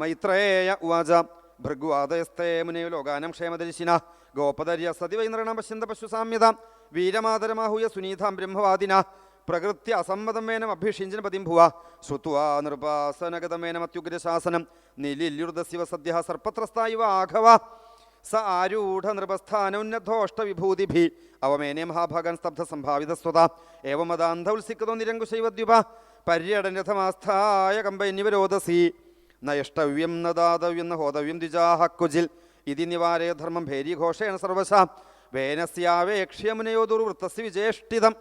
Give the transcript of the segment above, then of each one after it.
മൈത്രേയ ഉവാച. ഭൃഗുവാദയസ്തേ മുനയോ ലോകാനം ക്ഷേമദർശിന ഗോപദര്യ സതി വൈന്ദ്രണ പശ്യന്ത പശുസാമ്യത. വീരമാതരമാഹൂയ സുനീതാം ബ്രഹ്മവാദിന. പ്രകൃത്യ അസമ്മതമേനം അഭിഷിഞ്ചന പതിം ഭുവ. ശ്രുത്വാ നൃപാസനഗതമേനം അത്യുഗ്രശാസനം നിലില്യുർദസ്യവ സദ്യ സർപ്പത്രസ്ഥായിവ ആഘവ. സ ആരൂഢ നൃപസ്ഥാനോന്നതോഷ്ടവിഭൂതിഭി അവമേനെ മഹാഭാഗൻ സ്തബ്ധ സംഭാവിതസ്വത ഏവമതാന്ധ ഉത്സിക്കതോ നിരങ്കുശൈവദ്യുപ പര്യടനഥമാസ്ഥായ കമ്പ കമ്പന്യവരോധസി നയഷ്ടവ്യം ന ദാതവ്യം ന ഹോതവ്യം ദ്വിജാഹ കുജിൽ. ഇതി നിവാരേ ധർമ്മം ഭേരിഘോഷേണ സർവശ. വേനസ്യാവേക്ഷ്യമുനയോദുർ വൃത്തസ് വിചേഷ്ടിതം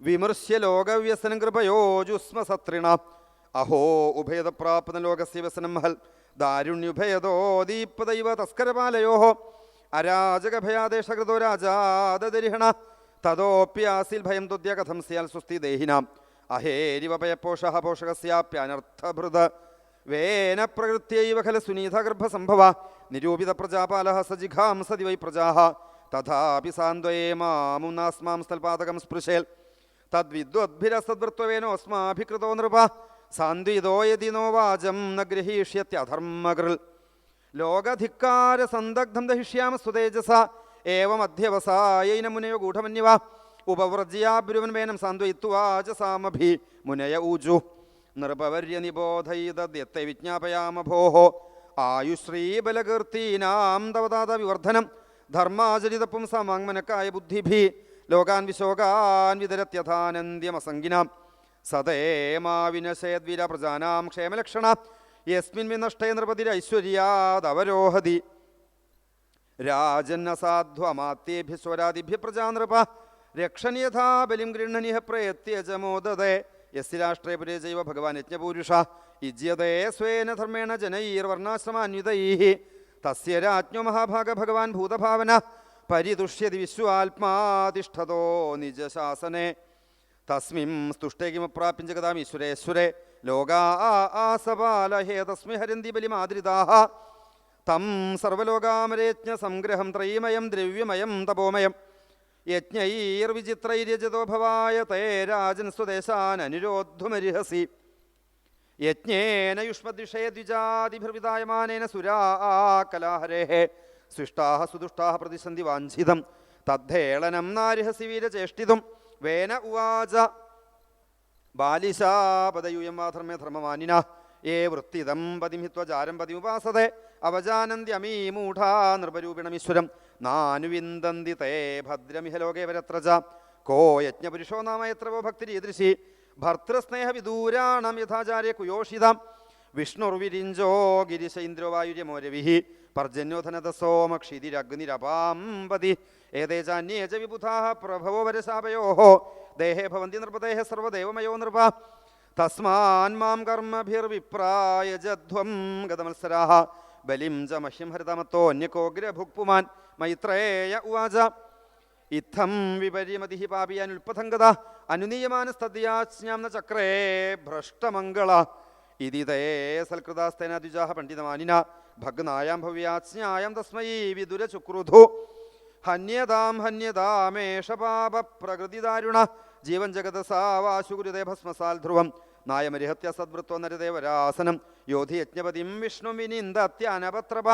വിമർശ്യ ലോകവ്യസനം കൃപയോജുസ്മ സത്രിണ. അഹോ ഉഭയതപ്രാപ്ന ലോകസ്യ വ്യസനം മഹൽ ദാരുണ്യുഭയതോ ദീപദൈവ തസ്കരപാലയോ. അരാജകഭയാദേശകൃതോ രാജാദരിഹണ തദോപ്യാസിൽ ഭയം തുദ്യ കഥം സ്യാൽ സുസ്ഥി ദേഹിനാം അഹേരിവ പയപോഷ പോഷകസ്യാപ്യനർത്ഥഭൃത. വേന പ്രകൃത്യൈവ ഖല സുനീതഗർഭസംഭവ നിരൂപിത പ്രജാപാല സജിഘാംസതി വൈ പ്രജാ തഥാപി സാന്ത്വയേ മാമുനാസ്മാം സ്ഥൽപാതകം സ്പൃശേൽ. തദ്വിദ്വദ്ഭിരസദ്വൃത്വേനോസ്മാഭികൃതോ നൃപ സാന്ത്വിതോ യതി നോ വാചം ന ഗൃഹീഷ്യത്യധർമ്മകൃൽ ലോകധിക്കാര സന്ദഗ്ധം ദഹിഷ്യാമ സുതേജസ ഏവമധ്യവസായൈന മുനയോ ഗൂഢമന്യവ ഉപവ്രജ്യാബ്രുവൻ വേനം സാന്ത്വയിത്വാചസാമഭി മുനയ ഊജു. നൃപവർയ നിബോധൈതദ്യത്തെ വിജ്ഞാപയാമ ഭോः ആയുശ്രീബലകീർത്തീനാം തവതാത വിവർദ്ധനം ധർമാചരിതപ്പും സമാങ്മനക്കായ ബുദ്ധിഭി ലോകാൻ വിശോകാൻ വിതരത്യഥാനന്ദ്യമസംഗിനാം സതേമാവിനശേദ്വിര പ്രജാനാം ക്ഷേമലക്ഷണ യസ്മിൻ വിനഷ്ടേ നൃപതിരൈശ്വര്യാദവരോഹതി. രാജന്നസാധ്വമാത്യേഭ്യ സ്വരാദിഭ്യ പ്രജാനൃപ രക്ഷണിയഥാ ബലിം ഗൃഹണിഹ പ്രയത്യജമോദതേ യസ് രാഷ്ട്രേ പുരേ ജൈവ ഭഗവാൻ യജ്ഞപൂരുഷ ഇജ്യതേ സ്വേന ധർമ്മേണ ജനൈർവർണാശ്രമാന്വിതൈ തസ്യ രാജ്ഞോ മഹാഭാഗ ഭഗവാൻ ഭൂതഭാവന പരിതുഷ്യതി വിശ്വാത്മാതിഷ്ഠതോ നിജശാസനെ. തസ്മിം സ്തുഷ്ടേ കിമപ്രാപ്യം ജഗതാം ഈശ്വരേശ്വരെ. ലോകാ ആസപാലഹേ തസ്മി ഹരന്തി ബലിമാദ്രിതാഹ തം സർവലോകാമരേജ്ഞ സംഗ്രഹം ത്രയീമയം ദ്രവ്യമയം തപോമയം. യജ്ഞൈർവിചിത്രൈര്യജതോ ഭവായ തേ രാജൻ സ്വദേശാൻ യജ്ഞേന യുഷ്മദ്വിഷേ ദ്വിജാതിഭിർവിദായമാനേന സുരാ ആ കലാഹരേ സുഷ്ടാഹ സുദുഷ്ടാഹ പ്രതിസന്ധി വാഞ്ചിതം. തദ്ധേളനം നാരിഹസി വീരചേഷ്ടിതും. വേന ഉവാച. ബാലിശാപതയൂയം വാധർമ്മേ ധർമ്മമാനിന. ഏ വൃത്തിദം പതിമിത്വചാരം പതിമുപാസതെ. അവജാനന്ത്യമീ മൂഢാ നൃപരൂപിണമീശ്വരം നാനുവിന്ദന്തി തേ ഭദ്രമിഹ ലോകേ വരത്ര ച കോ യജ്ഞപുരുഷോ നാമ എത്ര വോ ഭർത്തൃസ്നേഹ വിദൂരാണം യഥാചാര്യ കുയോഷിതാം. വിഷ്ണുർവിരിഞ്ചോ ഗിരിശ ഇന്ദ്രോ വായുര്യമോരവിഹി പർജന്യോധനതസോമക്ഷിതിരഗ്നിരപാമ്പതി ഏതേ ചാന്യേ ച വിബുധാः പ്രഭവോ വരശാപയോ ദേഹേ ഭവന്തി നൃപദേഹ സർവദേവമയോ നൃപ തസ്മാൻ മാം കർമ്മഭിർവിപ്രായജധ്വം ഗതമത്സരാः. ബലിം ച മഹ്യം ഹരിതമത്തോന്യകോഗ്രഭുക്പുമാൻ മൈത്രേയ ഉവാച. ഇത്തം വിപരിമതി പാപിയൻ അനുനീയമാനസ്തദ്യാജ്ഞാം ന ചക്രേ ഭ്രഷ്ടമംഗള. ഇതി തേ സൽകൃതാസ്തേന ദ്വിജാഹ പണ്ഡിതമാനിന. ഭഗ്നായാം ഭവ്യാജ്ഞായം തസ്മൈ വിദുര ചുക്രുധു. ഹന്യതാം ഹന്യതാമേഷ പാപ പ്രകൃതി ദാരുണ ജീവൻ ജഗത സാവാശുഗുരുദേ ഭസ്മസാൽ ധ്രുവം. നായമരിഹത്യ സദ്വൃത്വ നരദേവരാസനം യോധി യജ്ഞപതിം വിഷ്ണു വിനിന്ദത്യനപത്രപ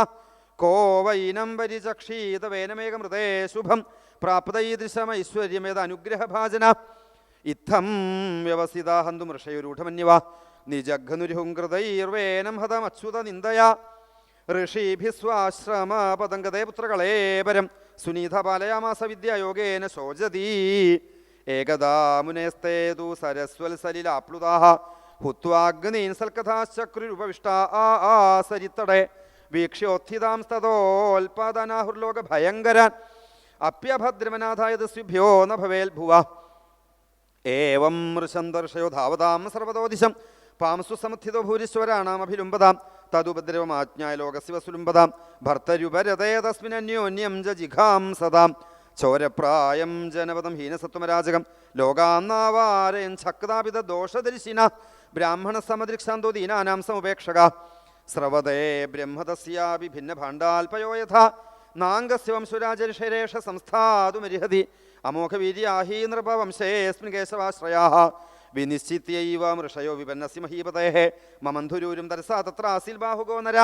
കോ വൈനം പരിചക്ഷീത വേനമേകമൃതേ ശുഭം. പ്രാപ്തൈദൃശമൈശ്വര്യമേത അനുഗ്രഹഭാജന ഇത്തം വ്യവസിത ഹന്തു മൃഷയുരൂഢമന്യവ നിജഘ്നുരിഹുങ്കൃതൈർവേനം ഹതമച്യുത നിന്ദയാ ഋഷിഭിസ്വാശ്രമപതംഗതേ പുത്രകളേപരം സുനീത പാലയാമാസ വിദ്യായോഗേന ശോചതി ഏകദാ മുനേസ്തേതു സരസ്വൽസലിലാപ്ലുതാഹ ഹുത്വാഗ്നീൻ സൽക്കഥാശ്ചക്രുരുപവിഷ്ടാ ആസരിത്തടേ വീക്ഷ്യോത്ഥിതാംസ്തോൽപാദനാഹുർലോക ഭയങ്കരാൻ അപ്യഭദ്രമനാഥായത് സ്വിഭ്യോ ന ഭവേൽ ഭുവ ഏവം മൃശന്തർഷയോ ധാവതാം സർവതോദിശം. പാംസു സമുത്ഥിതോ ഭൂരീശ്വരാണാമഭിലുംബതാം തതുപദ്രവമാജ്ഞായ ലോകസ്യ വസുലുംബതാം ഭർത്തരുപരതേ തസ്മിനന്യോന്യം ജിഘാം സദാം. ചോരപ്രായം ജനപദം ഹീനസത്വമരാജകം. ലോകാന്നാവാരയൻ ഛക്താപിത ദോഷദർശിന ബ്രാഹ്മണ സമദൃക്ഷാന്തോ ദീനാനാം സമുപേക്ഷക. സ്രവതേ ബ്രഹ്മതസ്യാപി ഭിന്ന ഭാണ്ഡാൽപയോ യഥ. നാംഗസ്യ വംശുരാജർഷരേഷ സംസ്ഥാതുമരിഹതി. അമോഘവീര്യാഹീ നൃപവംശേസ്മിൻ കേശവാശ്രയാ വിനിശ്ചിത്യൈവ മൃഷയോ വിപന്നസി മഹീപതേ മമന്ധുരൂരും തരസാ തത്ര ആസിൽ ബാഹുഗോ നര.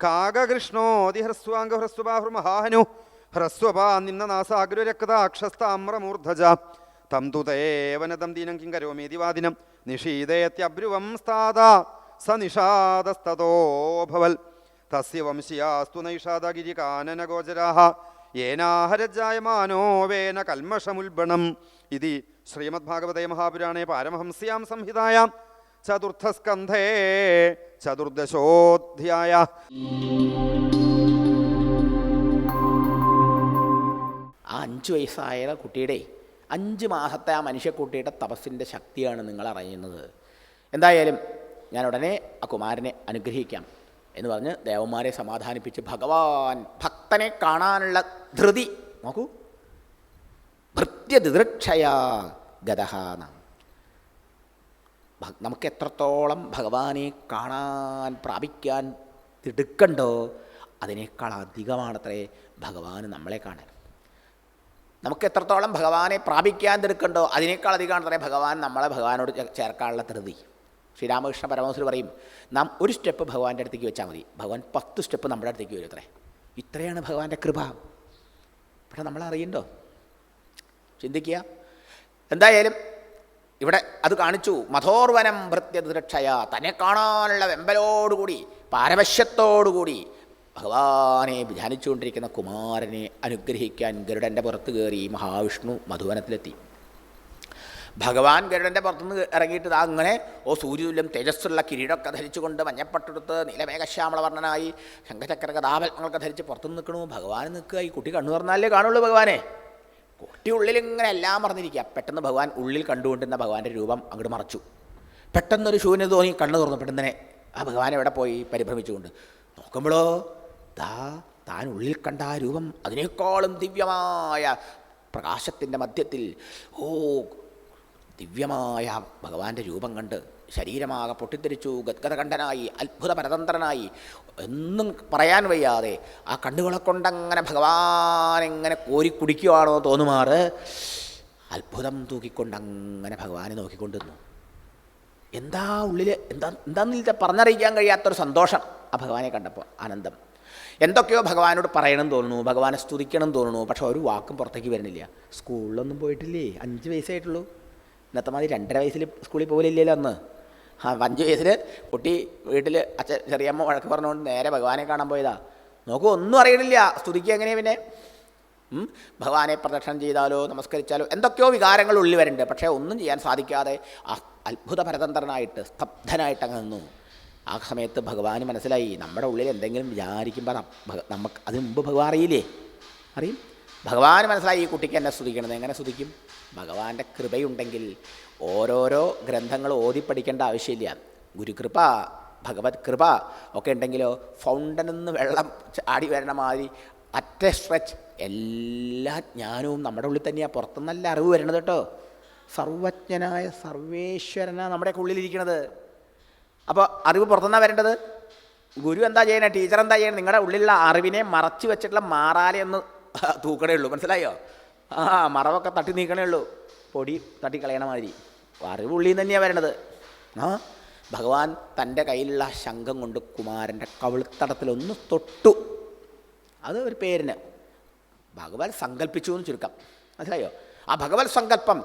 കാകകൃഷ്ണോതി ഹ്രസ്വാംഗ ഹ്രസ്വബാഹുർമഹാഹനു ഹ്രസ്വപാ നിമ്നനാസാഗ്രരക്താക്ഷസ്താമ്രമൂർധജ തം തുതേ വനതം ദീനം കിം കരോമീതി വാദിനം നിഷീതേത്യബ്രുവം സ്ഥാത സ നിഷാദസ്തോഭവൽ തസ്യ വംശിയാസ്തു നൈഷാദഗിരികാനനഗോചരാः ഏനാഹരജായമാനോ വേന കൽമഷമുൽബണം. ഇതി ശ്രീമദ്ഭാഗവതേ മഹാപുരാണേ പാരമഹംസ്യാം സംഹിതായാം. ചതുർത്ഥസ്കന്ധേ ചതുർദശോധ്യായ. ആ അഞ്ച് വയസ്സായ കുട്ടിയുടെ അഞ്ച് മാസത്തെ ആ മനുഷ്യക്കുട്ടിയുടെ തപസ്സിന്റെ ശക്തിയാണ് നിങ്ങൾ അറിയുന്നത് എന്തായാലും ഞാൻ ഉടനെ ആ കുമാരനെ അനുഗ്രഹിക്കാം എന്ന് പറഞ്ഞ് ദേവന്മാരെ സമാധാനിപ്പിച്ച് ഭഗവാൻ ഭക്തനെ കാണാനുള്ള ധൃതി നോക്കൂ. ഭൃത്യദിദൃക്ഷയാ ഗതഹാന നമുക്ക് എത്രത്തോളം ഭഗവാനെ കാണാൻ പ്രാപിക്കാൻ തിടുക്കണ്ടോ അതിനേക്കാൾ അധികമാണത്രേ ഭഗവാൻ നമ്മളെ കാണാൻ നമുക്ക് എത്രത്തോളം ഭഗവാനെ പ്രാപിക്കാൻ തിടുക്കണ്ടോ അതിനേക്കാൾ അധികമാണത്രേ ഭഗവാൻ നമ്മളെ ഭഗവാനോട് ചേർക്കാനുള്ള ധൃതി. ശ്രീരാമകൃഷ്ണ പരമഹംസർ പറയും നാം ഒരു സ്റ്റെപ്പ് ഭഗവാന്റെ അടുത്തേക്ക് വെച്ചാൽ മതി. ഭഗവാൻ പത്ത് സ്റ്റെപ്പ് നമ്മുടെ അടുത്തേക്ക് വരും അത്രേ. ഇത്രയാണ് ഭഗവാന്റെ കൃപ. പക്ഷെ നമ്മൾ അറിയണ്ടോ? ചിന്തിക്കുക. എന്തായാലും ഇവിടെ അത് കാണിച്ചു. മധോർവനം ഭൃത്യദൃക്ഷയ തന്നെ കാണാനുള്ള വെമ്പലോടുകൂടി പാരവശ്യത്തോടുകൂടി ഭഗവാനെ ധ്യാനിച്ചുകൊണ്ടിരിക്കുന്ന കുമാരനെ അനുഗ്രഹിക്കാൻ ഗരുഡന്റെ പുറത്ത് കയറി മഹാവിഷ്ണു മധുവനത്തിലെത്തി. ഭഗവാൻ ഗരുഡന്റെ പുറത്തുനിന്ന് ഇറങ്ങിയിട്ട് അങ്ങനെ ഓ സൂര്യതുല്യം തേജസ്സുള്ള കിരീടമൊക്കെ ധരിച്ചുകൊണ്ട് മഞ്ഞപ്പെട്ടെടുത്ത് നീലമേഘശ്യാമളവർണനായി ശംഖചക്ര കഥാപത്മങ്ങളൊക്കെ ധരിച്ച് പുറത്തുനിന്ന് നിൽക്കണു. ഭഗവാൻ നിൽക്കുക. ഈ കുട്ടി കണ്ണു തുറന്നാലേ കാണുള്ളൂ ഭഗവാനെ. കുട്ടി ഉള്ളിൽ ഇങ്ങനെ എല്ലാം പറഞ്ഞിരിക്കുക പെട്ടെന്ന് ഭഗവാൻ ഉള്ളിൽ കണ്ടുകൊണ്ടിരുന്ന ഭഗവാന്റെ രൂപം അങ്ങോട്ട് മറച്ചു. പെട്ടെന്നൊരു ശൂന്യത തോന്നി കണ്ണു തുറന്നു. പെട്ടെന്ന് ആ ഭഗവാൻ എവിടെ പോയി പരിഭ്രമിച്ചുകൊണ്ട് നോക്കുമ്പോഴോ ദാ താൻ ഉള്ളിൽ കണ്ട ആ രൂപം അതിനേക്കാളും ദിവ്യമായ പ്രകാശത്തിന്റെ മധ്യത്തിൽ. ഓ ദിവ്യമായ ഭഗവാന്റെ രൂപം കണ്ട് ശരീരമാകെ പൊട്ടിത്തെറിച്ചു ഗദ്ഗതകണ്ഠനായി അത്ഭുത പരതന്ത്രനായി എന്നും പറയാൻ വയ്യാതെ ആ കണ്ണുകളെ കൊണ്ടങ്ങനെ ഭഗവാൻ എങ്ങനെ കോരിക്കുടിക്കുകയാണോ തോന്നുമാറ്? അത്ഭുതം തൂക്കിക്കൊണ്ടങ്ങനെ ഭഗവാനെ നോക്കിക്കൊണ്ടിരുന്നു എന്താ ഉള്ളിൽ എന്താ എന്താന്നില്ല പറഞ്ഞറിയിക്കാൻ കഴിയാത്തൊരു സന്തോഷം? ആ ഭഗവാനെ കണ്ടപ്പോൾ ആനന്ദം. എന്തൊക്കെയോ ഭഗവാനോട് പറയണം തോന്നുന്നു ഭഗവാനെ സ്തുതിക്കണം തോന്നുന്നു പക്ഷെ ഒരു വാക്കും പുറത്തേക്ക് വരുന്നില്ല. സ്കൂളിലൊന്നും പോയിട്ടില്ലേ? അഞ്ച് വയസ്സായിട്ടുള്ളൂ. ഇന്നത്തെ മാതിരി രണ്ടര വയസ്സിൽ സ്കൂളിൽ പോലില്ലല്ലോ അന്ന്. ആ അഞ്ച് വയസ്സിൽ കുട്ടി വീട്ടിൽ അച്ഛൻ ചെറിയമ്മ വഴക്ക് പറഞ്ഞുകൊണ്ട് നേരെ ഭഗവാനെ കാണാൻ പോയതാ. നോക്കൂ ഒന്നും അറിയണില്ല. സ്തുതിക്കുക എങ്ങനെയാ പിന്നെ? ഭഗവാനെ പ്രദക്ഷിണം ചെയ്താലോ നമസ്കരിച്ചാലോ എന്തൊക്കെയോ വികാരങ്ങൾ ഉള്ളിൽ വരുന്നുണ്ട് പക്ഷേ ഒന്നും ചെയ്യാൻ സാധിക്കാതെ അത്ഭുത പരതന്ത്രനായിട്ട് സ്തബ്ധനായിട്ട് അങ്ങ് നിന്നു. ആ സമയത്ത് ഭഗവാൻ മനസ്സിലായി നമ്മുടെ ഉള്ളിൽ എന്തെങ്കിലും വിചാരിക്കുമ്പോൾ നമുക്ക് അതിന് മുമ്പ് ഭഗവാൻ അറിയില്ലേ? അറിയും. ഭഗവാന് മനസ്സിലായി ഈ കുട്ടിക്ക് എന്നെ സ്തുതിക്കണത് എങ്ങനെ സ്തുതിക്കും? ഭഗവാന്റെ കൃപയുണ്ടെങ്കിൽ ഓരോരോ ഗ്രന്ഥങ്ങൾ ഓതി പഠിക്കേണ്ട ആവശ്യമില്ല. ഗുരുകൃപ ഭഗവത് കൃപ ഒക്കെ ഉണ്ടെങ്കിലോ ഫൗണ്ടനിൽ നിന്ന് വെള്ളം ചാടി വരണ മാതിരി അറ്റ സ്ട്രെച്ച് എല്ലാ ജ്ഞാനവും നമ്മുടെ ഉള്ളിൽ തന്നെയാണ് പുറത്തുനിന്നല്ല അറിവ് വരണത് കേട്ടോ. സർവജ്ഞനായ സർവേശ്വരനാണ് നമ്മുടെ ഉള്ളിലിരിക്കണത്. അപ്പോൾ അറിവ് പുറത്തുനിന്നാണ് വരേണ്ടത്? ഗുരു എന്താ ചെയ്യണേ? ടീച്ചർ എന്താ ചെയ്യണേ? നിങ്ങളുടെ ഉള്ളിലുള്ള അറിവിനെ മറച്ചു വെച്ചിട്ടുള്ള മാറാലെ ഒന്ന് തൂക്കണേ ഉള്ളൂ. മനസ്സിലായോ? ആ മറവൊക്കെ തട്ടി നീക്കണേ ഉള്ളൂ. പൊടി തട്ടി കളയണ മാതിരി. അറിവ് ഉള്ളിൽ നിന്ന് തന്നെയാണ് വരണത്. ആ ഭഗവാൻ തന്റെ കയ്യിലുള്ള ശംഖം കൊണ്ട് കുമാരന്റെ കവിൾത്തടത്തിലൊന്ന് തൊട്ടു. അത് ഒരു പേരിന്. ഭഗവാൻ സങ്കല്പിച്ചു എന്ന് ചുരുക്കം. മനസ്സിലായോ? ആ ഭഗവത് സങ്കല്പം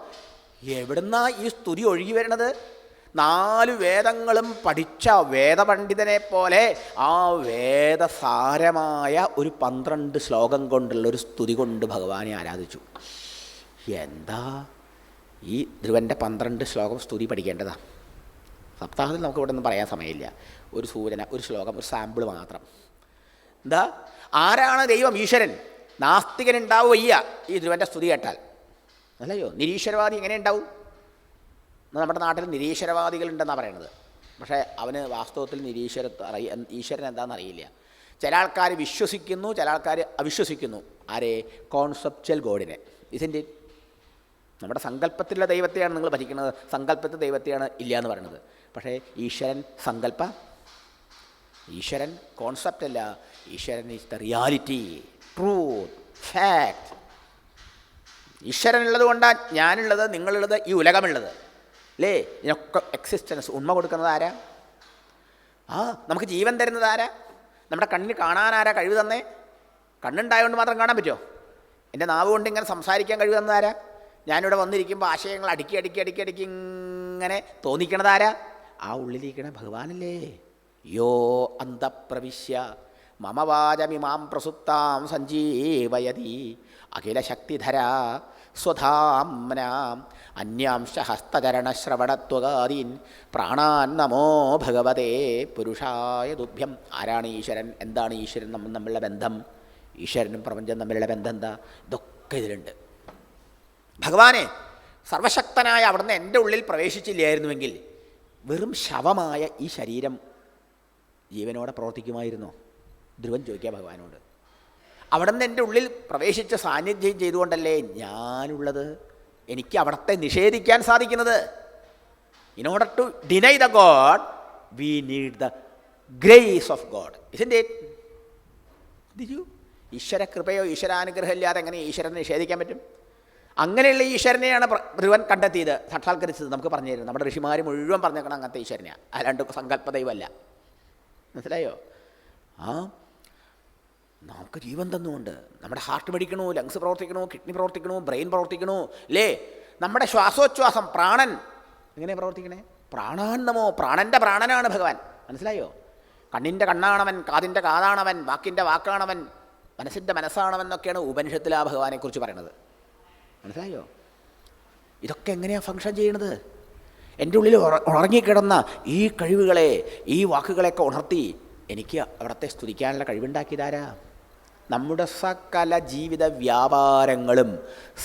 എവിടുന്നാ ഈ സ്തുതി ഒഴുകി വരുന്നത് നാല് വേദങ്ങളും പഠിച്ച വേദപണ്ഡിതനെ പോലെ ആ വേദസാരമായ ഒരു പന്ത്രണ്ട് ശ്ലോകം കൊണ്ടുള്ള ഒരു സ്തുതി കൊണ്ട് ഭഗവാനെ ആരാധിച്ചു. എന്താ? ഈ ധ്രുവന്റെ പന്ത്രണ്ട് ശ്ലോകം സ്തുതി പഠിക്കേണ്ടതാ. സപ്താഹത്തിൽ നമുക്ക് ഇവിടെ ഒന്നും പറയാൻ സമയമില്ല. ഒരു സൂചന ഒരു ശ്ലോകം ഒരു സാമ്പിൾ മാത്രം. എന്താ? ആരാണ് ദൈവം? ഈശ്വരൻ. നാസ്തികൻ ഉണ്ടാവുകയ്യ ഈ ധ്രുവന്റെ സ്തുതി കേട്ടാൽ. അല്ലയോ? നിരീശ്വരവാദി എങ്ങനെ ഉണ്ടാവും? നമ്മുടെ നാട്ടിൽ നിരീശ്വരവാദികളുണ്ടെന്നാണ് പറയണത്. പക്ഷേ അവന് വാസ്തവത്തിൽ നിരീശ്വര അറിയ ഈശ്വരൻ എന്താണെന്ന് അറിയില്ല. ചില ആൾക്കാർ വിശ്വസിക്കുന്നു ചില ആൾക്കാർ അവിശ്വസിക്കുന്നു. ആരെ? കോൺസെപ്ച്വൽ ഗോഡിനെ ഇതിന്റെ നമ്മുടെ സങ്കല്പത്തിലുള്ള ദൈവത്തെയാണ് നിങ്ങൾ ഭരിക്കുന്നത്. സങ്കല്പത്തെ ദൈവത്തെയാണ് ഇല്ല എന്ന് പറയുന്നത് പക്ഷേ ഈശ്വരൻ സങ്കല്പ? ഈശ്വരൻ കോൺസെപ്റ്റ് അല്ല. ഈശ്വരൻ is the reality truth fact ഈശ്വരനുള്ളത് കൊണ്ടാണ് ഞാനുള്ളത് നിങ്ങളുള്ളത് ഈ ഉലകമുള്ളത്. അല്ലേ ഇതിനൊക്കെ എക്സിസ്റ്റൻസ് ഉണ്മ കൊടുക്കുന്നത് ആരാ? ആ നമുക്ക് ജീവൻ തരുന്നത് ആരാ? നമ്മുടെ കണ്ണിന് കാണാൻ ആരാ കഴിവ് തന്നേ? കണ്ണുണ്ടായതുകൊണ്ട് മാത്രം കാണാൻ പറ്റുമോ എന്റെ നാവ് കൊണ്ട് ഇങ്ങനെ സംസാരിക്കാൻ കഴിവ് തന്നത് ആരാ? ഞാനിവിടെ വന്നിരിക്കുമ്പോൾ ആശയങ്ങൾ അടുക്കി അടുക്കി അടുക്കി അടുക്കി ഇങ്ങനെ തോന്നിക്കണത് ആരാ? ആ ഉള്ളിലിരിക്കണ ഭഗവാനല്ലേ. യോ അന്തപ്രവിശ്യ. മമവാചമിമാം പ്രസുപ്താം സഞ്ജീവയതി. അഖിലശക്തിധര. സ്വധാംനാം അന്യാംശ ഹസ്തചരണശ്രവണത്വകാദീൻ പ്രാണാൻ നമോ ഭഗവതേ പുരുഷായ ദുഭ്യം. ആരാണ് ഈശ്വരൻ? എന്താണ് ഈശ്വരൻ നമ്മൾ തമ്മിലുള്ള ബന്ധം? ഈശ്വരനും പ്രപഞ്ചം തമ്മിലുള്ള ബന്ധം എന്താ? ഇതൊക്കെ ഇതിലുണ്ട്. ഭഗവാനെ സർവശക്തനായ അവിടുന്ന് എന്റെ ഉള്ളിൽ പ്രവേശിച്ചില്ലായിരുന്നുവെങ്കിൽ വെറും ശവമായ ഈ ശരീരം ജീവനോടെ പ്രവർത്തിക്കുമായിരുന്നോ? ധ്രുവൻ ചോദിക്കുക ഭഗവാനോട്. അവിടുന്ന് എന്റെ ഉള്ളിൽ പ്രവേശിച്ച സാന്നിധ്യം ചെയ്തുകൊണ്ടല്ലേ ഞാനുള്ളത്? എനിക്ക് അവിടത്തെ നിഷേധിക്കാൻ സാധിക്കുന്നത്. In order to deny the god we need the grace of god ഇതിന്റെ ദിജു ഈശ്വര കൃപയോ ഈശ്വരാനുഗ്രഹം ഇല്ലാതെ എങ്ങനെ ഈശ്വരനെ നിഷേധിക്കാൻ പറ്റും? അങ്ങനെയുള്ള ഈശ്വരനെയാണ് ധ്രുവൻ കണ്ടെത്തിയത് സാക്ഷാത്കരിച്ചത് നമുക്ക് പറഞ്ഞു തരും നമ്മുടെ ഋഷിമാർ മുഴുവൻ പറഞ്ഞേക്കണം അങ്ങനത്തെ ഈശ്വരനെയാണ് അല്ലാണ്ട് സങ്കല്പ ദൈവമല്ല മനസ്സിലായോ? ആ നമുക്ക് ജീവൻ തന്നുകൊണ്ട് നമ്മുടെ ഹാർട്ട് പഠിക്കണോ ലങ്സ് പ്രവർത്തിക്കണോ കിഡ്നി പ്രവർത്തിക്കണോ ബ്രെയിൻ പ്രവർത്തിക്കണോ? അല്ലേ നമ്മുടെ ശ്വാസോച്ഛ്വാസം പ്രാണൻ. എങ്ങനെ പ്രവർത്തിക്കണേ? പ്രാണാന്നമോ പ്രാണന്റെ പ്രാണനാണ് ഭഗവാൻ. മനസ്സിലായോ? കണ്ണിന്റെ കണ്ണാണവൻ കാതിന്റെ കാതാണവൻ വാക്കിന്റെ വാക്കാണവൻ മനസ്സിന്റെ മനസ്സാണവൻ എന്നൊക്കെയാണ് ഉപനിഷത്തിൽ ആ ഭഗവാനെക്കുറിച്ച് പറയണത് മനസ്സിലായോ? ഇതൊക്കെ എങ്ങനെയാണ് ഫങ്ഷൻ ചെയ്യണത് എന്റെ ഉള്ളിൽ ഉറങ്ങിക്കിടന്ന ഈ കഴിവുകളെ ഈ വാക്കുകളെയൊക്കെ ഉണർത്തി എനിക്ക് അവിടത്തെ സ്തുതിക്കാനുള്ള കഴിവുണ്ടാക്കിയതാരാ? നമ്മുടെ സകല ജീവിത വ്യാപാരങ്ങളും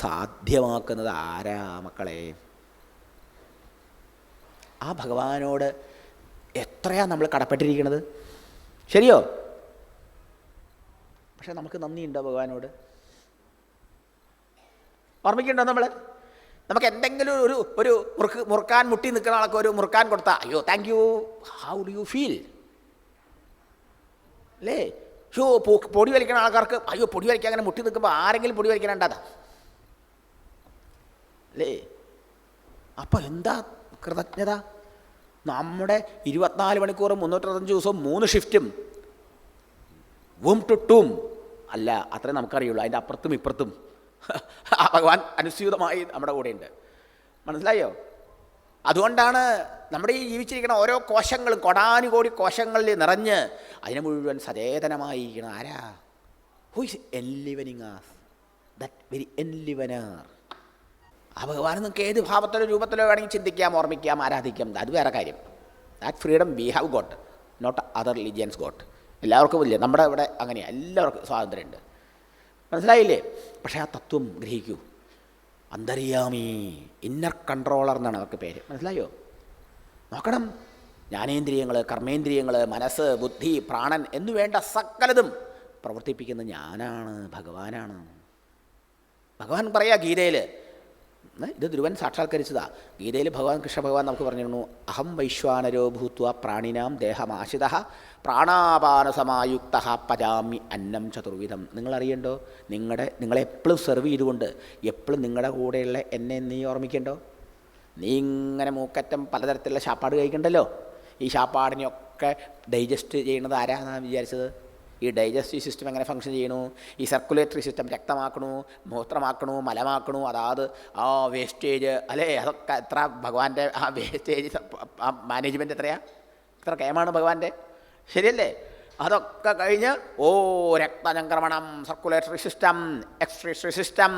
സാധ്യമാക്കുന്നത് ആരാ മക്കളെ? ആ ഭഗവാനോട് എത്രയാ നമ്മൾ കടപ്പെട്ടിരിക്കുന്നത് ശരിയോ? പക്ഷെ നമുക്ക് നന്ദിയുണ്ടോ ഭഗവാനോട്? ഓർമ്മിക്കണ്ടോ നമ്മൾ നമുക്ക് എന്തെങ്കിലും ഒരു ഒരു മുറുക്ക് മുറുക്കാൻ മുട്ടി നിൽക്കുന്ന ആൾക്ക് ഒരു മുറുക്കാൻ കൊടുത്താൽ അയ്യോ thank you how do you feel അല്ലേ? ഷോ പൊടി വലിക്കുന്ന ആൾക്കാർക്ക് അയ്യോ പൊടി വലിക്കാൻ അങ്ങനെ മുട്ടി നിൽക്കുമ്പോൾ ആരെങ്കിലും പൊടി വലിക്കാനുണ്ടാതാ അല്ലേ അപ്പോൾ എന്താ കൃതജ്ഞത? നമ്മുടെ ഇരുപത്തിനാല് മണിക്കൂറും മുന്നൂറ്ററുപത്തഞ്ച് ദിവസവും മൂന്ന് ഷിഫ്റ്റും വും ടു ടൂം അല്ല അത്രേ നമുക്കറിയുള്ളൂ. അതിന്റെ അപ്പുറത്തും ഇപ്പുറത്തും. ഭഗവാൻ അനുസ്യൂതമായി നമ്മുടെ കൂടെയുണ്ട്. മനസ്സിലായോ? അതുകൊണ്ടാണ് നമ്മുടെ ഈ ജീവിച്ചിരിക്കുന്ന ഓരോ കോശങ്ങളും കൊടാനുകോടി കോശങ്ങളിൽ നിറഞ്ഞ് അതിനെ മുഴുവൻ സചേതനമായിരിക്കണം ആരാ? Who is enlivening as that very enlivener ആ ഭഗവാൻ നിങ്ങൾക്ക് ഏത് ഭാവത്തിലോ രൂപത്തിലോ വേണമെങ്കിൽ ചിന്തിക്കാം ഓർമ്മിക്കാം ആരാധിക്കാം. അത് വേറെ കാര്യം. That freedom we have got not other religions got എല്ലാവർക്കും ഇല്ല? നമ്മുടെ ഇവിടെ അങ്ങനെയാണ് എല്ലാവർക്കും സ്വാതന്ത്ര്യമുണ്ട്. മനസ്സിലായില്ലേ? പക്ഷേ ആ തത്വം ഗ്രഹിക്കൂ. അന്തര്യാമി ഇന്നർ കൺട്രോളർ എന്നാണ് അവർക്ക് പേര്. മനസ്സിലായോ? നോക്കണം. ജ്ഞാനേന്ദ്രിയങ്ങൾ കർമ്മേന്ദ്രിയങ്ങൾ മനസ്സ് ബുദ്ധി പ്രാണൻ എന്നു വേണ്ട സകലതും പ്രവർത്തിപ്പിക്കുന്ന ഞാനാണ് ഭഗവാനാണ്. ഭഗവാൻ പറയാ ഗീതയിൽ ഇത് ധ്രുവൻ സാക്ഷാത്കരിച്ചതാ. ഗീതയിൽ ഭഗവാൻ കൃഷ്ണ ഭഗവാൻ നമുക്ക് പറഞ്ഞിരുന്നു അഹം വൈശ്വാനരോ ഭൂത്വ പ്രാണിനാം ദേഹമാശിത പ്രാണാപാനസമായുക്ത പജാമി അന്നം ചതുർവിധം. നിങ്ങളറിയണ്ടോ? നിങ്ങളുടെ നിങ്ങളെ എപ്പോഴും സെർവ് ചെയ്തുകൊണ്ട് എപ്പോഴും നിങ്ങളുടെ കൂടെയുള്ള എന്നെ നീ ഓർമ്മിക്കണ്ടോ? നീ ഇങ്ങനെ മൂക്കറ്റം പലതരത്തിലുള്ള ശാപ്പാട് കഴിക്കണ്ടല്ലോ? ഈ ശാപ്പാടിനെയൊക്കെ ഡൈജസ്റ്റ് ചെയ്യുന്നത് ആരാന്നാണ് വിചാരിച്ചത്? ഈ ഡൈജസ്റ്റീവ് സിസ്റ്റം എങ്ങനെ ഫങ്ഷൻ ചെയ്യണു ഈ സർക്കുലേറ്ററി സിസ്റ്റം രക്തമാക്കണു മൂത്രമാക്കണു മലമാക്കണു അതാത് ആ വേസ്റ്റേജ് അല്ലേ? അതൊക്കെ എത്ര ഭഗവാന്റെ ആ വേസ്റ്റേജ് ആ മാനേജ്മെന്റ് എത്രയാ? എത്ര കേമാണ് ഭഗവാന്റെ? ശരിയല്ലേ? അതൊക്കെ കഴിഞ്ഞ് ഓ രക്തചംക്രമണം സർക്കുലേറ്ററി സിസ്റ്റം എക്സ്ട്രേറ്ററി സിസ്റ്റം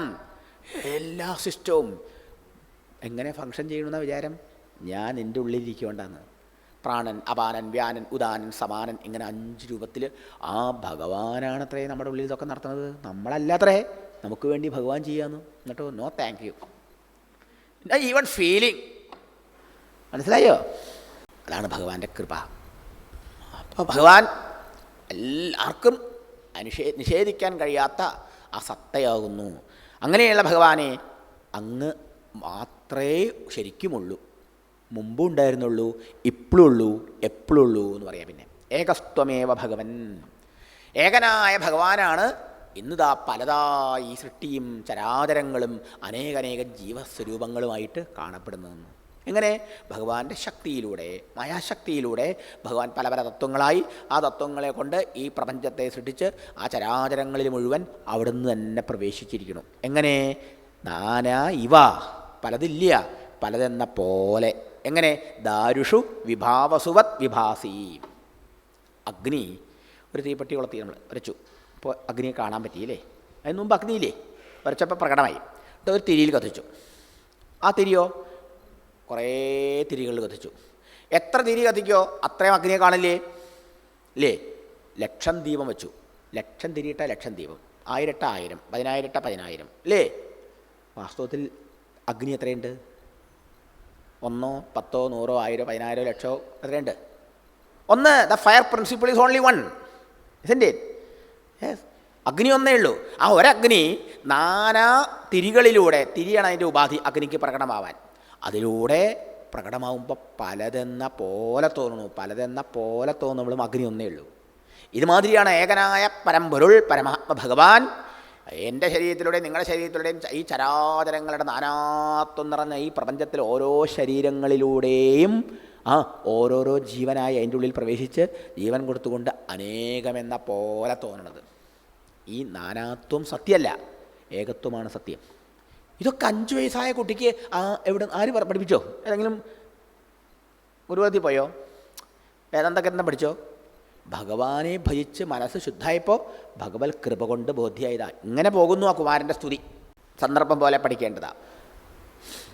എല്ലാ സിസ്റ്റവും എങ്ങനെ ഫങ്ഷൻ ചെയ്യണമെന്ന വിചാരം? ഞാൻ എന്റെ ഉള്ളിലിരിക്കൊണ്ടാണ് പ്രാണൻ അപാനൻ വ്യാനൻ ഉദാനൻ സമാനൻ ഇങ്ങനെ അഞ്ച് രൂപത്തിൽ ആ ഭഗവാനാണത്രേ നമ്മുടെ ഉള്ളിൽ ഇതൊക്കെ നടത്തുന്നത്. നമ്മളല്ലത്രേ നമുക്ക് വേണ്ടി ഭഗവാൻ ചെയ്യാന്ന്. എന്നിട്ടോ no thank you even feeling മനസ്സിലായോ? അതാണ് ഭഗവാന്റെ കൃപ. അപ്പോൾ ഭഗവാൻ എല്ലാവർക്കും അനുഷേ നിഷേധിക്കാൻ കഴിയാത്ത ആ സത്തയാകുന്നു അങ്ങനെയുള്ള ഭഗവാനെ അങ്ങ് മാത്രമേ ശരിക്കുമുള്ളൂ. മുമ്പും ഉണ്ടായിരുന്നുള്ളൂ ഇപ്പോഴും ഉള്ളൂ എപ്പോഴും ഉള്ളൂ എന്ന് പറയാം പിന്നെ. ഏകസ്ത്വമേവ ഭഗവൻ. ഏകനായ ഭഗവാനാണ്. ഇന്നിതാ പലതായി സൃഷ്ടിയും ചരാചരങ്ങളും അനേകനേക ജീവസ്വരൂപങ്ങളുമായിട്ട് കാണപ്പെടുന്നതെന്ന്. എങ്ങനെ? ഭഗവാന്റെ ശക്തിയിലൂടെ മായാശക്തിയിലൂടെ ഭഗവാൻ പല പല തത്വങ്ങളായി ആ തത്വങ്ങളെ കൊണ്ട് ഈ പ്രപഞ്ചത്തെ സൃഷ്ടിച്ച് ആ ചരാചരങ്ങളിൽ മുഴുവൻ അവിടുന്ന് തന്നെ പ്രവേശിച്ചിരിക്കുന്നു. എങ്ങനെ? നാനാ ഇവ പലതില്ല പലതെന്ന പോലെ. എങ്ങനെ? ദാരുഷു വിഭാവസുവത് വിഭാസി. അഗ്നി ഒരു തീപ്പെട്ടി കൊളത്തി നമ്മൾ വരച്ചു. അപ്പോൾ അഗ്നിയെ കാണാൻ പറ്റിയില്ലേ? അതിന് മുമ്പ് അഗ്നിയില്ലേ? വരച്ചപ്പോൾ പ്രകടമായി. എന്നിട്ട് ഒരു തിരിയിൽ കത്തിച്ചു. ആ തിരിയോ? കുറേ തിരികൾ കത്തിച്ചു. എത്ര തിരി കത്തിക്കോ അത്രയും അഗ്നിയെ കാണില്ലേ? ഇല്ലേ ലക്ഷം ദീപം വെച്ചു. ലക്ഷം തിരിയിട്ട ലക്ഷം ദീപം. ആയിരട്ട ആയിരം. പതിനായിരട്ട പതിനായിരം. അല്ലേ വാസ്തവത്തിൽ അഗ്നി എത്രയുണ്ട്? ഒന്നോ പത്തോ നൂറോ ആയിരോ പതിനായിരോ ലക്ഷോ എത്രയുണ്ട് ഒന്ന് the fire principle is only one ഇതിന്റെ അഗ്നി ഒന്നേ ഉള്ളൂ. ആ ഒരഗ്നി നാനാ തിരികളിലൂടെ തിരിയാണ് അതിന്റെ ഉപാധി അഗ്നിക്ക് പ്രകടമാവാൻ. അതിലൂടെ പ്രകടമാവുമ്പോൾ പലതെന്ന പോലെ തോന്നുന്നു പലതെന്ന പോലെ തോന്നുമ്പോഴും അഗ്നി ഒന്നേ ഉള്ളൂ. ഇതുമാതിരിയാണ് ഏകനായ പരമ്പൊരുൾ പരമാത്മ ഭഗവാൻ എന്റെ ശരീരത്തിലൂടെയും നിങ്ങളുടെ ശരീരത്തിലൂടെയും ഈ ചരാചരങ്ങളുടെ നാനാത്വം നിറഞ്ഞ ഈ പ്രപഞ്ചത്തിൽ ഓരോ ശരീരങ്ങളിലൂടെയും ആ ഓരോരോ ജീവനായി അതിന്റെ ഉള്ളിൽ പ്രവേശിച്ച് ജീവൻ കൊടുത്തുകൊണ്ട് അനേകമെന്ന പോലെ തോന്നണത്. ഈ നാനാത്വം സത്യമല്ല ഏകത്വമാണ് സത്യം. ഇതൊക്കെ അഞ്ച് വയസ്സായ കുട്ടിക്ക് ആ എവിടെ ആര് പഠിപ്പിച്ചോ? ഏതെങ്കിലും ഗുരുവതി പോയോ? വേദാന്തക്കെന്താ പഠിച്ചോ? ഭഗവാനെ ഭജിച്ച് മനസ്സ് ശുദ്ധായപ്പോൾ ഭഗവത് കൃപ കൊണ്ട് ബോധ്യായതാ. ഇങ്ങനെ പോകുന്നു ആ കുമാരന്റെ സ്തുതി. സന്ദർഭം പോലെ പഠിക്കേണ്ടതാ.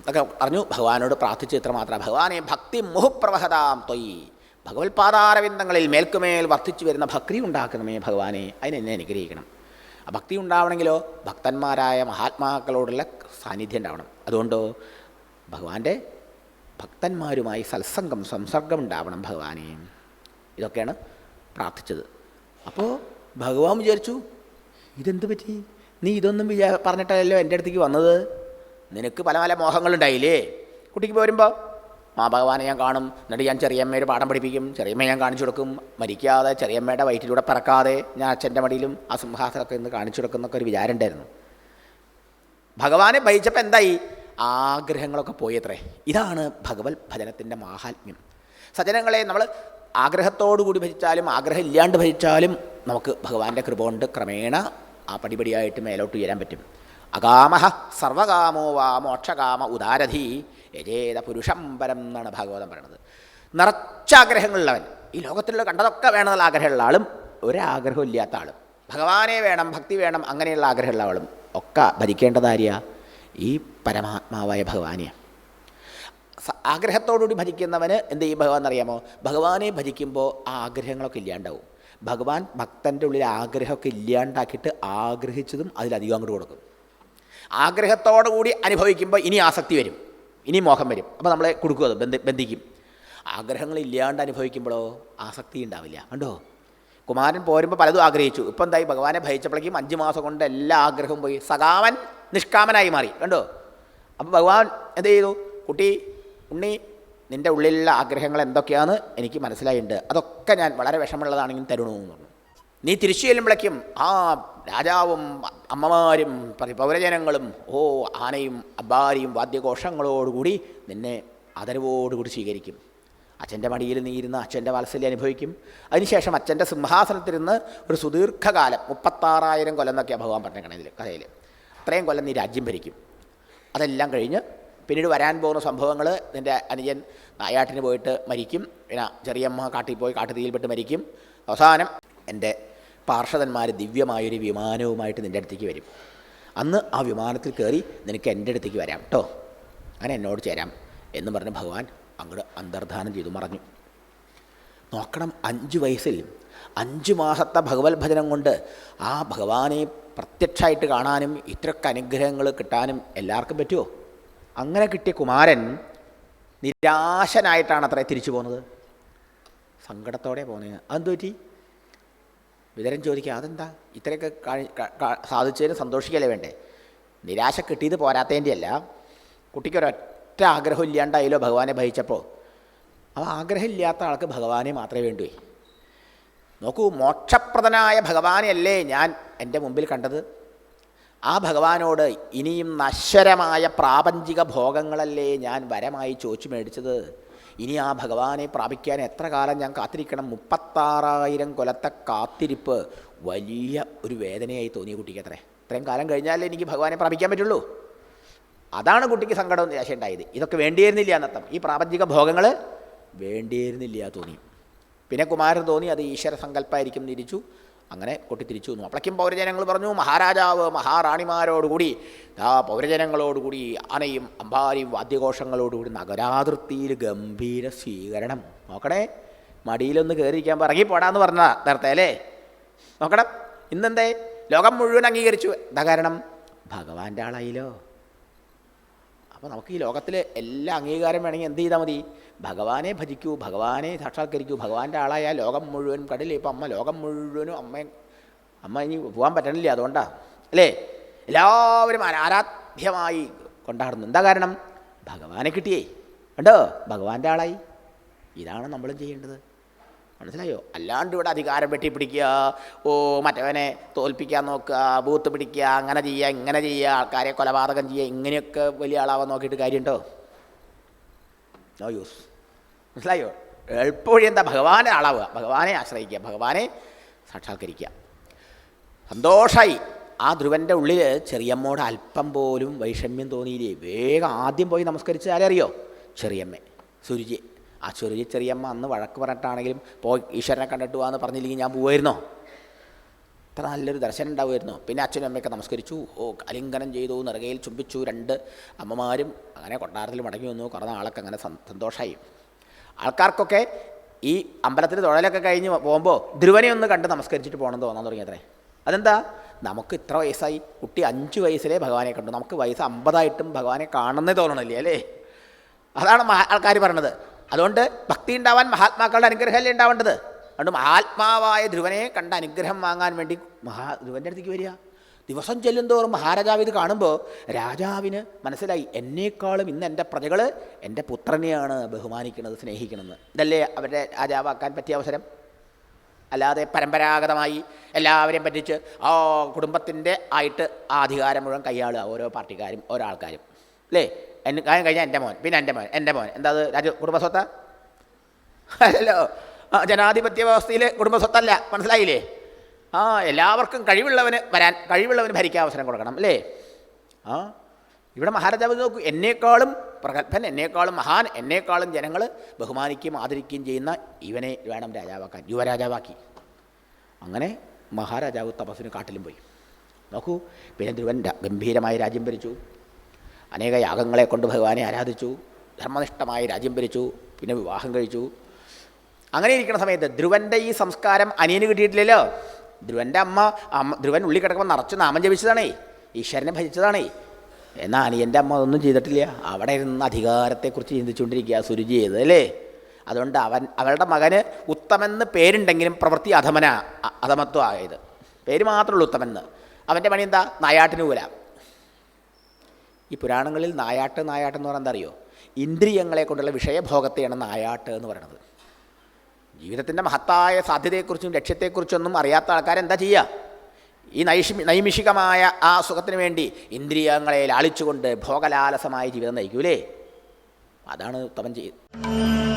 അതൊക്കെ അറിഞ്ഞു? ഭഗവാനോട് പ്രാർത്ഥിച്ച് ഇത്ര മാത്രം. ഭഗവാനെ ഭക്തി മുഹുപ്രവഹതാം തൊയ് ഭഗവത് പാതാരവിന്ദങ്ങളിൽ മേൽക്കുമേൽ വർദ്ധിച്ചു വരുന്ന ഭക്തി ഉണ്ടാക്കണമേ ഭഗവാനെ. അതിനെന്നെ അനുഗ്രഹിക്കണം. ആ ഭക്തി ഉണ്ടാവണമെങ്കിലോ ഭക്തന്മാരായ മഹാത്മാക്കളോടുള്ള സാന്നിധ്യം ഉണ്ടാവണം. അതുകൊണ്ടോ ഭഗവാന്റെ ഭക്തന്മാരുമായി സത്സംഗം സംസർഗം ഉണ്ടാവണം ഭഗവാനെ. ഇതൊക്കെയാണ് പ്രാർത്ഥിച്ചത്. അപ്പോൾ ഭഗവാൻ വിചാരിച്ചു ഇതെന്ത് പറ്റി? നീ ഇതൊന്നും വിചാ പറഞ്ഞിട്ടല്ലോ എന്റെ അടുത്തേക്ക് വന്നത്. നിനക്ക് പല പല മോഹങ്ങളുണ്ടായില്ലേ? കുട്ടിക്ക് പോരുമ്പോൾ മാ ഭഗവാനെ ഞാൻ കാണും. എന്നിട്ട് ഞാൻ ചെറിയമ്മയുടെ പാഠം പഠിപ്പിക്കും. ചെറിയമ്മയെ ഞാൻ കാണിച്ചു കൊടുക്കും. മരിക്കാതെ ചെറിയമ്മയുടെ വയറ്റിലൂടെ പറക്കാതെ ഞാൻ അച്ഛന്റെ മടിയിലും ആ സിംഹാസനമൊക്കെ ഇന്ന് കാണിച്ചു കൊടുക്കുന്നൊക്കെ ഒരു വിചാരം ഉണ്ടായിരുന്നു. ഭഗവാനെ ഭജിച്ചപ്പോൾ എന്തായി? ആഗ്രഹങ്ങളൊക്കെ പോയത്രേ ഇതാണ് ഭഗവത് ഭജനത്തിന്റെ മാഹാത്മ്യം. സജനങ്ങളെ നമ്മൾ ആഗ്രഹത്തോടു കൂടി ഭജിച്ചാലും ആഗ്രഹം ഇല്ലാണ്ട് ഭജിച്ചാലും നമുക്ക് ഭഗവാന്റെ കൃപ കൊണ്ട് ക്രമേണ ആ പടിപടിയായിട്ട് മേലോട്ട് ഉയരാൻ പറ്റും. അകാമഹ സർവകാമോ വാ മോക്ഷകാമ ഉദാരധി യജേത പുരുഷം പരം എന്നാണ് ഭാഗവതം പറയുന്നത്. നിറച്ച ആഗ്രഹങ്ങളുള്ളവൻ ഈ ലോകത്തിലുള്ള കണ്ടതൊക്കെ വേണമെന്നുള്ള ആഗ്രഹമുള്ള ആളും ഒരാഗ്രഹം ഇല്ലാത്ത ആളും ഭഗവാനെ വേണം ഭക്തി വേണം അങ്ങനെയുള്ള ആഗ്രഹമുള്ള ആളും ഒക്കെ ഭരിക്കേണ്ടതാര്യ? ഈ പരമാത്മാവായ ഭഗവാനെയാണ് ആഗ്രഹത്തോടുകൂടി ഭജിക്കുന്നവന് എന്ത് ചെയ്യും ഭഗവാൻ എന്നറിയാമോ ഭഗവാനെ ഭജിക്കുമ്പോൾ ആ ആഗ്രഹങ്ങളൊക്കെ ഇല്ലാണ്ടാവും. ഭഗവാൻ ഭക്തന്റെ ഉള്ളിൽ ആഗ്രഹമൊക്കെ ഇല്ലാണ്ടാക്കിയിട്ട് ആഗ്രഹിച്ചതും അതിലധികം അങ്ങോട്ട് കൊടുക്കും. ആഗ്രഹത്തോടു കൂടി അനുഭവിക്കുമ്പോൾ ഇനി ആസക്തി വരും. ഇനി മോഹം വരും. അപ്പോൾ നമ്മളെ കൊടുക്കും അത് ബന്ധി ബന്ധിക്കും. ആഗ്രഹങ്ങൾ ഇല്ലാണ്ട് അനുഭവിക്കുമ്പോഴോ ആസക്തി ഉണ്ടാവില്ല. കണ്ടോ? കുമാരൻ പോരുമ്പോൾ പലതും ആഗ്രഹിച്ചു. ഇപ്പം എന്തായി? ഭഗവാനെ ഭയച്ചപ്പോഴേക്കും അഞ്ച് മാസം കൊണ്ട് എല്ലാ ആഗ്രഹവും പോയി. സകാമൻ നിഷ്കാമനായി മാറി. കണ്ടോ? അപ്പോൾ ഭഗവാൻ എന്ത് ചെയ്തു? കുട്ടി ഉണ്ണി നിന്റെ ഉള്ളിലുള്ള ആഗ്രഹങ്ങൾ എന്തൊക്കെയാണ്? എനിക്ക് മനസ്സിലായിട്ടുണ്ട് അതൊക്കെ ഞാൻ വളരെ വിഷമമുള്ളതാണെങ്കിൽ തരുണമെന്ന് പറഞ്ഞു. നീ തിരിച്ചു ചെല്ലുമ്പോഴേക്കും ആ രാജാവും അമ്മമാരും പൗരജനങ്ങളും ഓ ആനയും അബ്ബാരിയും വാദ്യഘോഷങ്ങളോടുകൂടി നിന്നെ ആദരവോടുകൂടി സ്വീകരിക്കും. അച്ഛന്റെ മടിയിൽ നീ ഇരുന്ന് അച്ഛന്റെ വാത്സല്യം അനുഭവിക്കും. അതിനുശേഷം അച്ഛന്റെ സിംഹാസനത്തിരുന്ന് ഒരു സുദീർഘകാലം മുപ്പത്താറായിരം കൊല്ലം എന്നൊക്കെയാണ് ഭഗവാൻ പറഞ്ഞേക്കണേ ഇതിൽ കഥയിൽ അത്രയും കൊല്ലം നീ രാജ്യം ഭരിക്കും. അതെല്ലാം കഴിഞ്ഞ് പിന്നീട് വരാൻ പോകുന്ന സംഭവങ്ങൾ നിന്റെ അനുജൻ നായാട്ടിന് പോയിട്ട് മരിക്കും. പിന്നെ ചെറിയമ്മ കാട്ടിൽ പോയി കാട്ടുതീയിൽപ്പെട്ട് മരിക്കും. അവസാനം എന്റെ പാർഷദന്മാർ ദിവ്യമായൊരു വിമാനവുമായിട്ട് നിന്റെ അടുത്തേക്ക് വരും. അന്ന് ആ വിമാനത്തിൽ കയറി നിനക്ക് എന്റെ അടുത്തേക്ക് വരാം കേട്ടോ അങ്ങനെ എന്നോട് ചേരാം എന്ന് പറഞ്ഞ് ഭഗവാൻ അങ്ങോട്ട് അന്തർധാനം ചെയ്തു മറഞ്ഞു. നോക്കണം അഞ്ച് വയസ്സിൽ അഞ്ച് മാസത്തെ ഭഗവത് ഭജനം കൊണ്ട് ആ ഭഗവാനെ പ്രത്യക്ഷമായിട്ട് കാണാനും ഇത്രയൊക്കെ അനുഗ്രഹങ്ങൾ കിട്ടാനും എല്ലാവർക്കും പറ്റുമോ അങ്ങനെ കിട്ടിയ കുമാരൻ നിരാശനായിട്ടാണ് അത്ര തിരിച്ചു പോകുന്നത്. സങ്കടത്തോടെ പോകുന്നത് അതെന്തു പറ്റി? വിതരൻ ചോദിക്കുക അതെന്താ? ഇത്രയൊക്കെ സാധിച്ചതിന് സന്തോഷിക്കല്ലേ വേണ്ടേ? നിരാശ കിട്ടിയത് പോരാത്തതിന്റെ അല്ല കുട്ടിക്കൊരൊറ്റ ആഗ്രഹം ഇല്ലാണ്ടായല്ലോ ഭഗവാനെ ഭജിച്ചപ്പോൾ ആ ആഗ്രഹം ഇല്ലാത്ത ആൾക്ക് ഭഗവാനെ മാത്രമേ വേണ്ടൂ. നോക്കൂ മോക്ഷപ്രദനായ ഭഗവാനെയല്ലേ ഞാൻ എന്റെ മുമ്പിൽ കണ്ടത്? ആ ഭഗവാനോട് ഇനിയും നശ്വരമായ പ്രാപഞ്ചിക ഭോഗങ്ങളല്ലേ ഞാൻ വരമായി ചോദിച്ചു മേടിച്ചത്? ഇനി ആ ഭഗവാനെ പ്രാപിക്കാൻ എത്ര കാലം ഞാൻ കാത്തിരിക്കണം? മുപ്പത്താറായിരം കൊലത്തെ കാത്തിരിപ്പ് വലിയ ഒരു വേദനയായി തോന്നിയ കുട്ടിക്ക് അത്രേ. ഇത്രയും കാലം കഴിഞ്ഞാലേ എനിക്ക് ഭഗവാനെ പ്രാപിക്കാൻ പറ്റുള്ളൂ. അതാണ് കുട്ടിക്ക് സങ്കടവും നിരാശ ഉണ്ടായത്. ഇതൊക്കെ വേണ്ടിയിരുന്നില്ല എന്നർത്ഥം. ഈ പ്രാപഞ്ചിക ഭോഗങ്ങൾ വേണ്ടിയിരുന്നില്ല തോന്നി. പിന്നെ കുമാരൻ തോന്നി അത് ഈശ്വര സങ്കല്പമായിരിക്കും തിരിച്ചു അങ്ങനെ കൊട്ടിത്തിരിച്ചു വന്നു അപ്പോഴേക്കും പൗരജനങ്ങൾ പറഞ്ഞു മഹാരാജാവ് മഹാറാണിമാരോടുകൂടി ആ പൗരജനങ്ങളോടുകൂടി ആനയും അമ്പാരിയും വാദ്യഘോഷങ്ങളോടുകൂടി നഗരാതിർത്തിയിൽ ഗംഭീര സ്വീകരണം. നോക്കണേ മടിയിലൊന്ന് കയറിയിരിക്കാൻ പറങ്ങി പോടാന്ന് പറഞ്ഞ നേരത്തെ അല്ലേ? നോക്കണം ഇന്നെന്തേ? ലോകം മുഴുവൻ അംഗീകരിച്ചു. എന്താ കാരണം? ഭഗവാന്റെ ആളായില്ലോ. അപ്പോൾ നമുക്ക് ഈ ലോകത്തിലെ എല്ലാ അംഗീകാരം വേണമെങ്കിൽ എന്ത് ചെയ്താൽ മതി? ഭഗവാനെ ഭജിക്കൂ ഭഗവാനെ സാക്ഷാത്കരിക്കൂ. ഭഗവാന്റെ ആളായ ലോകം മുഴുവനും കടലിൽ ഇപ്പം അമ്മ ലോകം മുഴുവനും അമ്മ അമ്മ ഇനി പോകാൻ പറ്റണില്ല അതുകൊണ്ടാണ് അല്ലേ? എല്ലാവരും ആരാധ്യമായി കൊണ്ടാടുന്നു. എന്താ കാരണം? ഭഗവാനെ കിട്ടിയേ. കണ്ടോ? ഭഗവാന്റെ ആളായി. ഇതാണ് നമ്മളും ചെയ്യേണ്ടത്. മനസ്സിലായോ? അല്ലാണ്ട് ഇവിടെ അധികാരം വെട്ടിപ്പിടിക്കുക ഓ മറ്റവനെ തോൽപ്പിക്കാൻ നോക്കുക ബൂത്ത് പിടിക്കുക അങ്ങനെ ചെയ്യുക ഇങ്ങനെ ചെയ്യുക ആൾക്കാരെ കൊലപാതകം ചെയ്യുക ഇങ്ങനെയൊക്കെ വലിയ ആളാവാൻ നോക്കിയിട്ട് കാര്യമുണ്ടോ? നോ യൂസ് മനസ്സിലായോ? എളുപ്പവഴി എന്താ? ഭഗവാനെ ആളാവുക ഭഗവാനെ ആശ്രയിക്കുക ഭഗവാനെ സാക്ഷാത്കരിക്കുക. സന്തോഷമായി ആ ധ്രുവന്റെ ഉള്ളിൽ ചെറിയമ്മോട് അല്പം പോലും വൈഷമ്യം തോന്നിയില്ലേ? വേഗം ആദ്യം പോയി നമസ്കരിച്ച് ആരെയറിയോ ചെറിയമ്മ സുരുചി ആ ചെറിയ ചെറിയമ്മ അന്ന് വഴക്ക് പറഞ്ഞിട്ടാണെങ്കിലും പോയി ഈശ്വരനെ കണ്ടിട്ട് പോകാന്ന് പറഞ്ഞില്ലെങ്കിൽ ഞാൻ പോവായിരുന്നോ? അത്ര നല്ലൊരു ദർശനം ഉണ്ടാവുമായിരുന്നു. പിന്നെ അച്ഛനും അമ്മയൊക്കെ നമസ്കരിച്ചു. ഓ അലിംഗനം ചെയ്തു നിറകയിൽ ചുംബിച്ചു. രണ്ട് അമ്മമാരും അങ്ങനെ കൊട്ടാരത്തിൽ മടങ്ങി വന്നു. കുറേ നാളൊക്കെ അങ്ങനെ സന്തോഷമായി ആൾക്കാർക്കൊക്കെ ഈ അമ്പലത്തിൽ തൊഴലൊക്കെ കഴിഞ്ഞ് പോകുമ്പോൾ ധ്രുവനെ ഒന്ന് കണ്ട് നമസ്കരിച്ചിട്ട് പോകണം തോന്നാൻ തുടങ്ങിയത്രേ. അതെന്താ? നമുക്ക് ഇത്ര വയസ്സായി. കുട്ടി അഞ്ച് വയസ്സിലേ ഭഗവാനെ കണ്ടു. നമുക്ക് വയസ്സ് അമ്പതായിട്ടും ഭഗവാനെ കാണുന്നേ തോന്നണില്ലേ അല്ലേ? അതാണ് ആൾക്കാർ പറഞ്ഞത്. അതുകൊണ്ട് ഭക്തി ഉണ്ടാവാൻ മഹാത്മാക്കളുടെ അനുഗ്രഹമല്ലേ ഉണ്ടാവേണ്ടത്? അതുകൊണ്ട് മഹാത്മാവായ ധ്രുവനെ കണ്ട അനുഗ്രഹം വാങ്ങാൻ വേണ്ടി മഹാ ധ്രുവന്റെ അടുത്തേക്ക് വരിക. ദിവസം ചെല്ലുന്തോറും മഹാരാജാവ് ഇത് കാണുമ്പോൾ രാജാവിന് മനസ്സിലായി എന്നേക്കാളും ഇന്ന് എന്റെ പ്രജകൾ എന്റെ പുത്രനെയാണ് ബഹുമാനിക്കുന്നത് സ്നേഹിക്കുന്നത്. ഇതല്ലേ അവരുടെ രാജാവാക്കാൻ പറ്റിയ അവസരം? അല്ലാതെ പരമ്പരാഗതമായി എല്ലാവരെയും പറ്റിച്ച് ആ കുടുംബത്തിന്റെ ആയിട്ട് ആ അധികാരം മുഴുവൻ കൈയാളുക ഓരോ പാർട്ടിക്കാരും ഓരോ ആൾക്കാരും. അല്ലേ? എന്നെ കാര്യം കഴിഞ്ഞാൽ എന്റെ മോൻ. പിന്നെ എന്റെ മോൻ എന്റെ മോൻ. എന്താ അത്? രാജ്യ കുടുംബസ്വത്ത? അല്ലല്ലോ ജനാധിപത്യ വ്യവസ്ഥയിൽ കുടുംബസ്വത്തല്ല. മനസ്സിലായില്ലേ? ആ എല്ലാവർക്കും കഴിവുള്ളവന് വരാൻ കഴിവുള്ളവന് ഭരിക്കാൻ അവസരം കൊടുക്കണം അല്ലേ? ആ ഇവിടെ മഹാരാജാവ് നോക്കൂ എന്നേക്കാളും പ്രഗത്ഭൻ എന്നേക്കാളും മഹാൻ എന്നേക്കാളും ജനങ്ങൾ ബഹുമാനിക്കുകയും ആദരിക്കുകയും ചെയ്യുന്ന ഇവനെ വേണം രാജാവാക്കാൻ യുവരാജാവാക്കി. അങ്ങനെ മഹാരാജാവ് തപസ്സിന് കാട്ടിലും പോയി. നോക്കൂ പിന്നെ ധ്രുവൻ ഗംഭീരമായി രാജ്യം ഭരിച്ചു. അനേക യാഗങ്ങളെ കൊണ്ട് ഭഗവാനെ ആരാധിച്ചു. ധർമ്മനിഷ്ഠമായി രാജ്യം ഭരിച്ചു. പിന്നെ വിവാഹം കഴിച്ചു. അങ്ങനെ ഇരിക്കുന്ന സമയത്ത് ധ്രുവന്റെ ഈ സംസ്കാരം അനിയന് കിട്ടിയിട്ടില്ലല്ലോ. ധ്രുവന്റെ അമ്മ അമ്മ ധ്രുവൻ ഉള്ളി കിടക്കുമ്പോൾ നിറച്ച് നാമം ജപിച്ചതാണേ. ഈശ്വരനെ ഭജിച്ചതാണേ. എന്നാൽ അനിയന്റെ അമ്മ അതൊന്നും ചെയ്തിട്ടില്ല. അവിടെ ഇരുന്ന് അധികാരത്തെക്കുറിച്ച് ചിന്തിച്ചുകൊണ്ടിരിക്കുക സുരുചി ചെയ്ത് അല്ലേ അതുകൊണ്ട് അവൻ അവളുടെ മകന് ഉത്തമെന്ന് പേരുണ്ടെങ്കിലും പ്രവൃത്തി അധമന അധമത്വമായത്. പേര് മാത്രമേ ഉള്ളൂ ഉത്തമെന്ന്. അവന്റെ പണി എന്താ? നായാട്ടിന് പോലാം ഈ പുരാണങ്ങളിൽ നായാട്ട് നായാട്ട് എന്ന് പറഞ്ഞാൽ അറിയോ? ഇന്ദ്രിയങ്ങളെ കൊണ്ടുള്ള വിഷയഭോഗത്തെയാണ് നായാട്ട് എന്ന് പറയുന്നത്. ജീവിതത്തിന്റെ മഹത്തായ സാധ്യതയെക്കുറിച്ചും ലക്ഷ്യത്തെക്കുറിച്ചൊന്നും അറിയാത്ത ആൾക്കാരെന്താ ചെയ്യുക ഈ നൈഷി നൈമിഷികമായ ആ സുഖത്തിന് വേണ്ടി ഇന്ദ്രിയങ്ങളെ ലാളിച്ചുകൊണ്ട് ഭോഗലാലസമായ ജീവിതം നയിക്കൂലേ? അതാണ് ഉത്തമം ചെയ്യുന്നത്